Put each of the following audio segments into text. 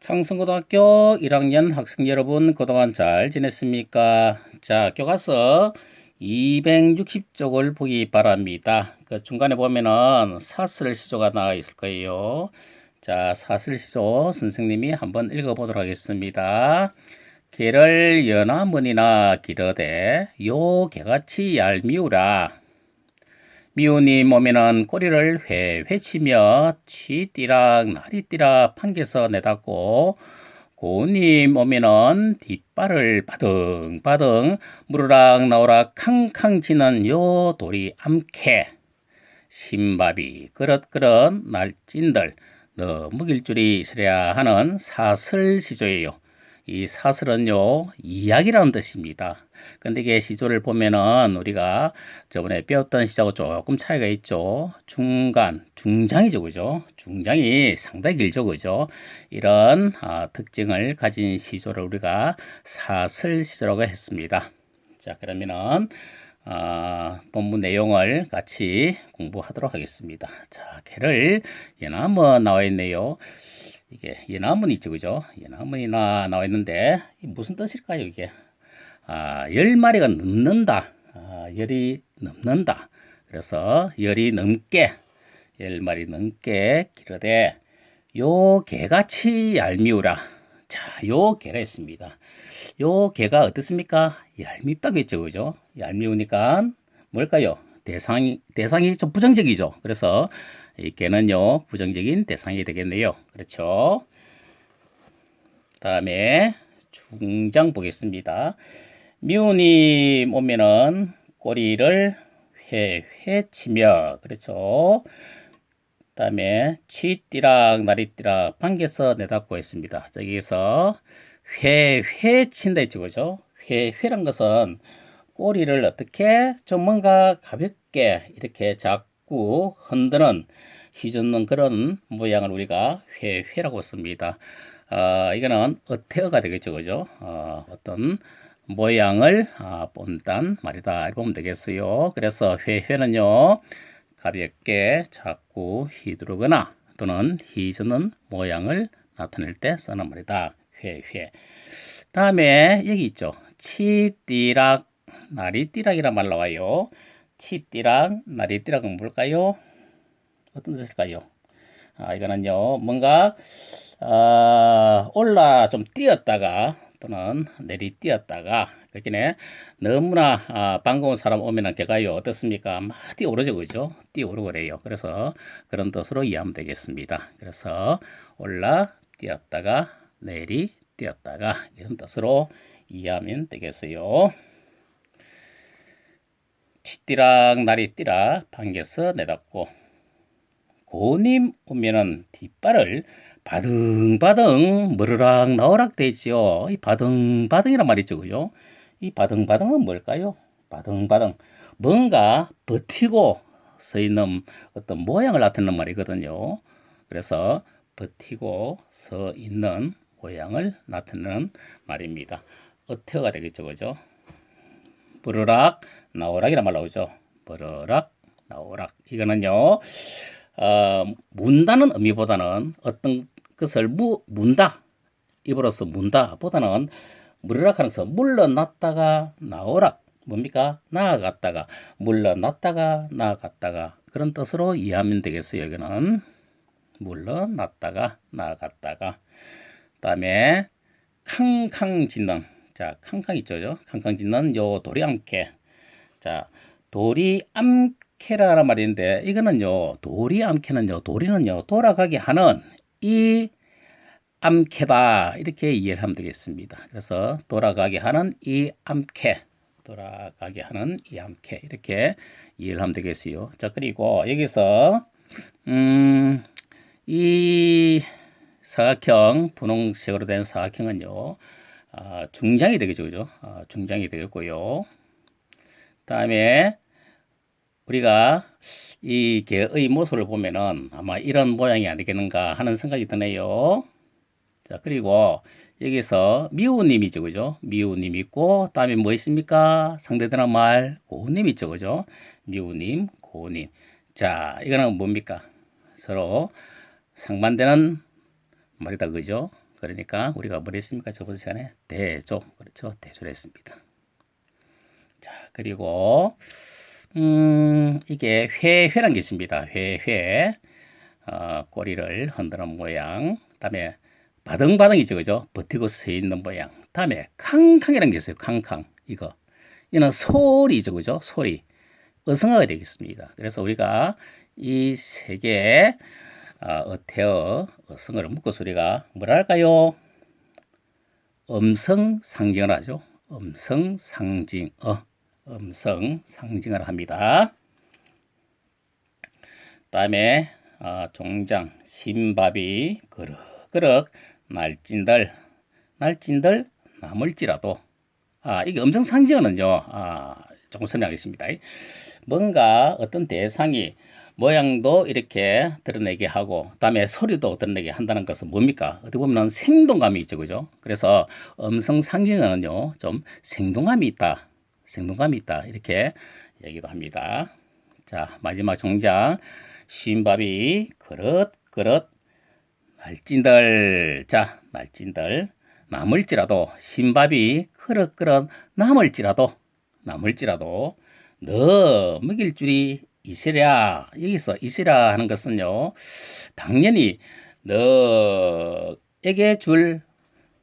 창성고등학교 1학년 학생 여러분 그동안 잘 지냈습니까? 자, 교과서 260쪽을 보기 바랍니다. 그 중간에 보면은 사슬 시조가 나와 있을 거예요. 자, 사슬 시조 선생님이 한번 읽어보도록 하겠습니다. 개를 연화문이나 기르되 요 개같이 얄미우라. 미우님 오면은 꼬리를 회회 치며 취띠락 나리띠락 판겨서 내닫고 고우님 오면은 뒷발을 바등바등 무르락 나오락 캉캉 지는 요 돌이 암캐 신밥이 그릇그릇 날찐들 너무 길줄이 있으랴 하는 사슬시조예요. 이 사슬은요, 이야기라는 뜻입니다. 근데 이게 시조를 보면은 우리가 저번에 배웠던 시하고 조금 차이가 있죠. 중간, 중장이죠. 그죠? 중장이 상당히 길죠. 그죠? 이런 아, 특징을 가진 시조를 우리가 사슬 시조라고 했습니다. 자, 그러면은 아, 본문 내용을 같이 공부하도록 하겠습니다. 자, 개를 예나 뭐 나와 있네요. 이게 연화문이 있죠, 그죠? 연화문이 나, 나와 있는데, 무슨 뜻일까요, 이게? 아, 열 마리가 넘는다. 아, 열이 넘는다. 그래서 열이 넘게, 열 마리 넘게 기르되, 요 개같이 얄미우라. 자, 요 개라 했습니다. 요 개가 어떻습니까? 얄밉다고 죠 그죠? 얄미우니까 뭘까요? 대상이, 대상이 좀 부정적이죠. 그래서 이 개는요, 부정적인 대상이 되겠네요. 그렇죠. 다음에 중장 보겠습니다. 미운이 오면은 꼬리를 회 회 치며, 그렇죠. 다음에 취띠락 나리띠락 반겨서 내닫고 있습니다. 저기서 회 회 친다 했죠, 그죠? 회 회란 것은 꼬리를 어떻게 좀 뭔가 가볍게 이렇게 자꾸 흔드는 휘젓는 그런 모양을 우리가 회회라고 씁니다. 어, 이거는 어태어가 되겠죠, 그죠? 어, 어떤 모양을 아, 본단 말이다 이렇게 보면 되겠어요. 그래서 회회는요 가볍게 자꾸 휘두르거나 또는 휘젓는 모양을 나타낼 때 쓰는 말이다. 회회. 다음에 여기 있죠. 치띠락 나리띠락이란 말 나와요. 치띠락 나리띠락은 뭘까요? 어떤 뜻일까요? 아, 이거는요, 뭔가, 어, 올라 좀 뛰었다가, 또는 내리 뛰었다가, 그렇게 너무나 아, 반가운 사람 오면은 걔가요, 어떻습니까? 막 뛰어오르죠, 그죠? 뛰어오르고 그래요. 그래서 그런 뜻으로 이해하면 되겠습니다. 그래서 올라 뛰었다가, 내리 뛰었다가, 이런 뜻으로 이해하면 되겠어요. 뒷띠락, 나리띠락, 반겨서 내닫고, 고님 오면은 뒷발을 바등바등 머르락 나오락 되지요. 이 바등바등이란 말이죠. 그죠? 이 바등바등은 뭘까요? 바등바등. 뭔가 버티고 서 있는 어떤 모양을 나타내는 말이거든요. 그래서 버티고 서 있는 모양을 나타내는 말입니다. 어태어가 되겠죠. 그죠? 버르락 나오락이란 말 나오죠. 버르락 나오락. 이거는요. 어, 문다는 의미보다는 어떤 것을 무, 문다 입으로서 문다 보다는 물으락하는 것은 물러났다가 나오락 뭡니까 나아갔다가 물러났다가 나아갔다가 그런 뜻으로 이해하면 되겠어요 여기는 물러났다가 나아갔다가 그다음에 캉캉 짖는 자 캉캉 있죠 캉캉 짖는 요 도리암캐 자 도리암 캐라란 말인데 이거는요 도리 암캐는요 도리는요 돌아가게 하는 이 암캐다 이렇게 이해를 하면 되겠습니다. 그래서 돌아가게 하는 이 암캐 돌아가게 하는 이 암캐 이렇게 이해를 하면 되겠어요. 자 그리고 여기서 음, 이 사각형 분홍색으로 된 사각형은요 아, 중장이 되겠죠, 그죠? 아, 중장이 되겠고요. 다음에 우리가 이 개의 모습을 보면은 아마 이런 모양이 아니겠는가 하는 생각이 드네요. 자, 그리고 여기서 미우님 이죠, 그죠? 미우님 있고, 다음에 뭐 있습니까? 상대되는 말, 고우님 있죠, 그죠? 미우님, 고우님. 자, 이거는 뭡니까? 서로 상반되는 말이다, 그죠? 그러니까 우리가 뭘 했습니까? 저번 시간에 대조. 그렇죠. 대조를 했습니다. 자, 그리고 음, 이게 회 회란 게 있습니다. 회 회. 어, 꼬리를 흔드는 모양. 다음에 바등바등이죠. 그죠? 버티고 서 있는 모양. 다음에 캉캉이라는 게 있어요. 캉캉. 이거. 이는 소리죠. 그죠? 소리. 어성어가 되겠습니다. 그래서 우리가 이 세 개의 어, 어태어, 어성어를 묶어 소리가 뭐랄까요? 음성 상징을 하죠. 음성 상징어. 음성 상징을 합니다. 다음에 어, 종장, 신밥이 그럭그럭 날찐들, 날찐들 남을지라도 아 이게 음성 상징어는요. 아 조금 설명하겠습니다. 뭔가 어떤 대상이 모양도 이렇게 드러내게 하고 그다음에 소리도 드러내게 한다는 것은 뭡니까? 어떻게 보면 생동감이 있죠. 그죠? 그래서 음성 상징어는요. 좀 생동감이 있다. 생동감이 있다. 이렇게 얘기도 합니다. 자, 마지막 종장. 쉰밥이 그릇 그릇. 날찐들 자 날찐들 남을지라도. 신밥이 그릇 그릇. 남을지라도. 남을지라도. 너 먹일 줄이 있으랴. 여기서 있으랴 하는 것은요 당연히 너에게 줄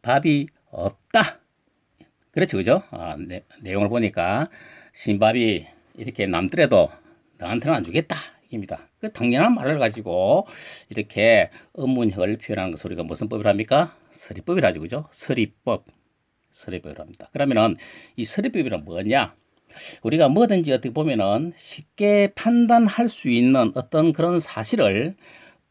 밥이 없다 그렇죠 그죠 아, 내, 내용을 보니까 신밥이 이렇게 남더라도 너한테는 안 주겠다 입니다. 그 당연한 말을 가지고 이렇게 의문형을 표현하는 것을 우리가 무슨 법이랍니까? 서리법이라죠. 그죠? 서리법. 서리법이랍니다. 그러면은 이 서리법이란 뭐냐? 우리가 뭐든지 어떻게 보면은 쉽게 판단할 수 있는 어떤 그런 사실을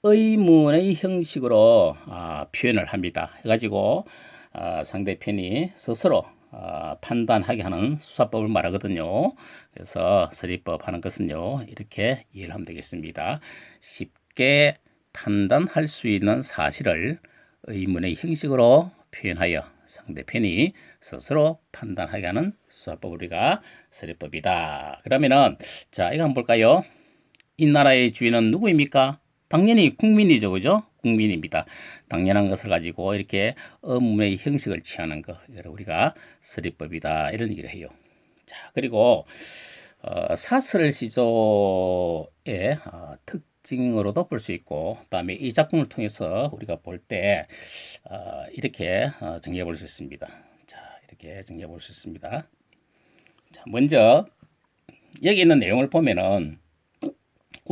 의문의 형식으로 아, 표현을 합니다. 해가지고 아, 상대편이 스스로 아, 판단하게 하는 수사법을 말하거든요. 그래서 서리법 하는 것은요. 이렇게 이해를 하면 되겠습니다. 쉽게 판단할 수 있는 사실을 의문의 형식으로 표현하여 상대편이 스스로 판단하게 하는 수사법 우리가 서리법이다. 그러면은 자 이거 한번 볼까요? 이 나라의 주인은 누구입니까? 당연히 국민이죠, 그죠? 국민입니다. 당연한 것을 가지고 이렇게 의문의 형식을 취하는 것, 우리가 서리법이다 이런 얘기를 해요. 자 그리고 어, 사설시조의 어, 특징으로도 볼 수 있고, 그다음에 이 작품을 통해서 우리가 볼때 어, 이렇게 어, 정리해 볼 수 있습니다. 자 이렇게 정리해 볼 수 있습니다. 자 먼저 여기 있는 내용을 보면은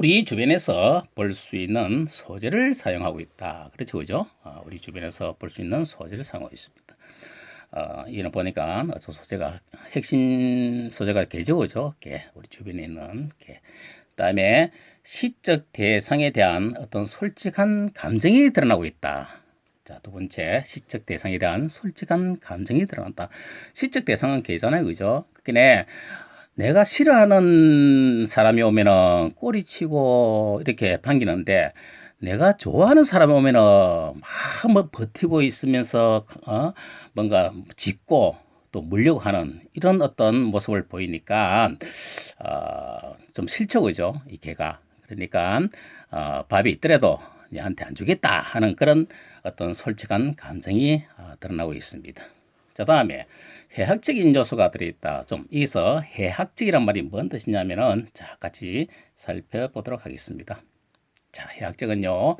우리 주변에서 볼 수 있는 소재를 사용하고 있다. 그렇죠, 그죠? 어, 우리 주변에서 볼 수 있는 소재를 사용하고 있습니다. 어, 이는 보니까 저 소재가 핵심 소재가 개저우죠. 개, 우리 주변에 있는 개. 그다음에 시적 대상에 대한 어떤 솔직한 감정이 드러나고 있다. 자, 두 번째, 시적 대상에 대한 솔직한 감정이 드러난다. 시적 대상은 개잖아요, 그죠? 그게 내가 싫어하는 사람이 오면은 꼬리 치고 이렇게 반기는데 내가 좋아하는 사람이 오면은 막뭐 버티고 있으면서 어? 뭔가 짖고 또 물려고 하는 이런 어떤 모습을 보이니까 어좀 싫죠 그죠? 이 개가. 그러니까 어 밥이 있더라도 얘한테 안 주겠다 하는 그런 어떤 솔직한 감정이 어, 드러나고 있습니다. 자 다음에 해학적인 요소가 들어있다. 좀 여기서 해학적이란 말이 뭔 뜻이냐면은 자 같이 살펴보도록 하겠습니다. 자 해학적은요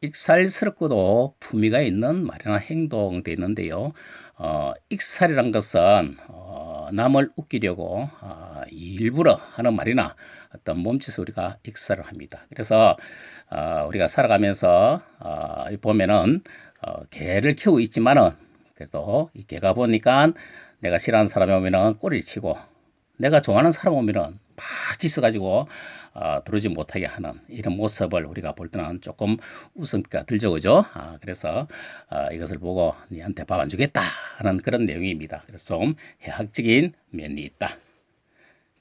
익살스럽고도 품위가 있는 말이나 행동돼 있는데요. 어, 익살이란 것은 어, 남을 웃기려고 어, 일부러 하는 말이나 어떤 몸짓을 우리가 익살을 합니다. 그래서 어, 우리가 살아가면서 어, 보면은 어, 개를 키우고 있지만은 그래도 이 개가 보니까 내가 싫어하는 사람이 오면은 꼬리를 치고 내가 좋아하는 사람 오면은 막 짖어가지고 어, 들어오지 못하게 하는 이런 모습을 우리가 볼 때는 조금 웃음기가 들죠, 그죠? 아, 그래서 어, 이것을 보고 니한테 밥 안 주겠다 하는 그런 내용입니다. 그래서 좀 해학적인 면이 있다.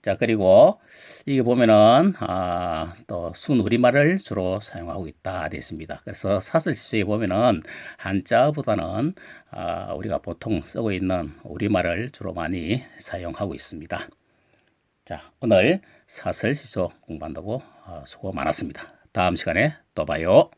자 그리고 이게 보면은 아, 또 순우리말을 주로 사용하고 있다 되어 니다 그래서 사설시조에 보면은 한자보다는 아, 우리가 보통 쓰고 있는 우리말을 주로 많이 사용하고 있습니다. 자 오늘 사설시조 공부한다고 어, 수고 많았습니다. 다음 시간에 또 봐요.